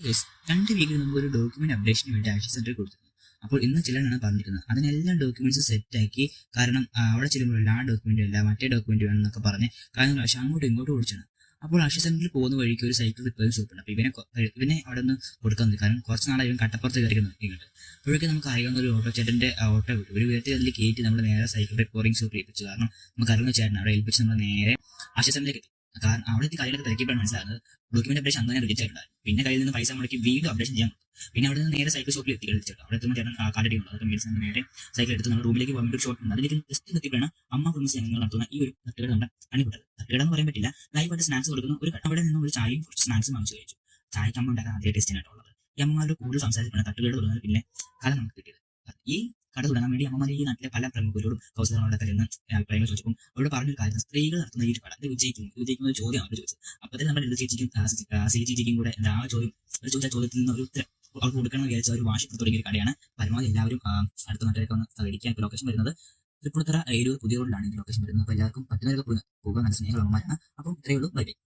Yes, രണ്ട് വീക്കിൽ നമുക്ക് ഒരു ഡോക്യുമെന്റ് അപ്ഡേഷന് വേണ്ടി ആക്ഷൻ സെന്ററിൽ കൊടുത്തിരുന്നു. അപ്പോൾ ഇന്ന് ചിലരാണ് പറഞ്ഞിരിക്കുന്നത് അതിനെല്ലാം ഡോക്യുമെന്റ്സ് സെറ്റാക്കി കാരണം അവിടെ ചെല്ലുമ്പോൾ ആ ഡോക്യുമെന്റ് അല്ല മറ്റേ ഡോക്യുമെന്റ് വേണം എന്നൊക്കെ പറഞ്ഞ് കാരണം പക്ഷേ അങ്ങോട്ടും ഇങ്ങോട്ടും ഓടിച്ചാണ്. അപ്പോൾ ആക്ഷൻ സെന്ററിൽ പോകുന്ന വഴിക്ക് ഒരു സൈക്കിൾ റിപ്പയറിംഗ് ഷോപ്പ് ഉണ്ട്. അപ്പോൾ ഇവനെ ഇവനെ അവിടെ നിന്ന് കൊടുക്കാൻ കാരണം കുറച്ച് നാളെ ഇവൻ കട്ടപ്പുറത്ത് കയറി നിൽക്കുന്നുണ്ട് അപ്പോഴേക്കും നമുക്ക് അറിയാവുന്ന ഒരു ഓട്ടോ ചേട്ടന്റെ ഓട്ടോ ഒരു വിധത്തിൽ അതിൽ കയറ്റി നമ്മൾ നേരെ സൈക്കിൾ റിപ്പയറിംഗ് ഷോപ്പിൽ ഏൽപ്പിച്ചു. കാരണം നമുക്ക് അറിയുന്ന ചേട്ടൻ അവിടെ ഏൽപ്പിച്ച് നമ്മൾ നേരെ അക്ഷയ സെന്ററിലേക്ക് എത്തി കാരണം അവിടെ എത്തി കാര്യങ്ങളൊക്കെ തിരക്കിയപ്പോഴാണ് മനസ്സിലാകുന്നത് ഡോക്യുമെന്റ് അപ്ഡേഷൻ അന്ന് തന്നെ റിജക്റ്റ് ആയിട്ടുണ്ടായിരുന്നു പിന്നെ കയ്യിൽ നിന്ന് പൈസ മുടക്കി വീണ്ടും അപ്ഡേഷൻ ചെയ്യാൻ. പിന്നെ അവിടെ നിന്ന് നേരെ സൈക്കിൾ ഷോപ്പിൽ എത്തി കളിച്ചിട്ട് അവിടെ എത്തുമ്പോൾ ചേട്ടൻ കാർഡ് ഉള്ളത്. അതൊക്കെ മേടിച്ച് നേരെ സൈക്കിൾ എടുത്ത് നമ്മുടെ റൂമിലേക്ക് പോകാൻ വേണ്ടി ഷോട്ട് ഉണ്ട്. അതിലേക്ക് ജസ്റ്റ് എത്തിയപ്പോഴാണ് അമ്മ കുടുംബ സ്നേഹങ്ങൾ നടത്തുന്ന ഈ ഒരു തട്ടുകട നമ്മുടെ അണിപെട്ടത് തട്ടുകട എന്ന് പറയാൻ പറ്റില്ല. ലൈവായിട്ട് സ്നാക്സ് കൊടുക്കുന്ന ഒരു. അവിടെ നിന്ന് ഒരു ചായയും കുറച്ച് സ്നാക്സും വാങ്ങിച്ചു കഴിച്ചു. ചായക്ക് ഉണ്ടാക്കാൻ അതേ ടേസ്റ്റിനായിട്ടുള്ളത് ഈ അമ്മമാരോട് കൂടുതൽ സംസാരിച്ചിട്ടാണ് തട്ടുകട തുടങ്ങുന്നത് പിന്നെ കാലം നമുക്ക് കിട്ടിയത്. ഈ കട തുടങ്ങാൻ വേണ്ടി അമ്മമാർ ഈ നാട്ടിലെ പല പ്രമുഖരോടും കൗശലങ്ങളുടെ തരുന്ന അഭിപ്രായങ്ങൾ ചോദിച്ചപ്പോൾ അവരോട് പറഞ്ഞൊരു കാര്യം സ്ത്രീകൾ നടത്തുന്ന ഈ ഒരു കട അത് വിജയിക്കും വിജയിക്കുന്ന ഒരു ചോദ്യം അവർ ചോദിച്ചത്. അപ്പോഴത്തെ നമ്മുടെ എന്ത് ആ, സി- ജി ജിക്കും കൂടെ ആ ചോദ്യം അവർ ചോദിച്ച ചോദ്യത്തിൽ നിന്ന് ഒരു ഉത്തരം അവർക്ക് കൊടുക്കണം എന്ന് വിചാരിച്ച ഒരു വാശി തുടങ്ങിയ ഒരു കടയാണ്. പരമാവധി എല്ലാവരും അടുത്ത നാട്ടിലേക്ക് വന്ന് സഹകരിക്കാൻ ലൊക്കേഷൻ വരുന്നത് തൃപ്പൂണിത്തറ ഏരൂർ പുതിയ റോഡിലാണ് ഈ ലൊക്കേഷൻ വരുന്നത്. അപ്പോൾ എല്ലാവർക്കും പോയി പോകാൻ നല്ല സ്നേഹമുള്ളവന്മാരാണ് അപ്പം ഇത്രയേ ഉള്ളൂ. ബൈ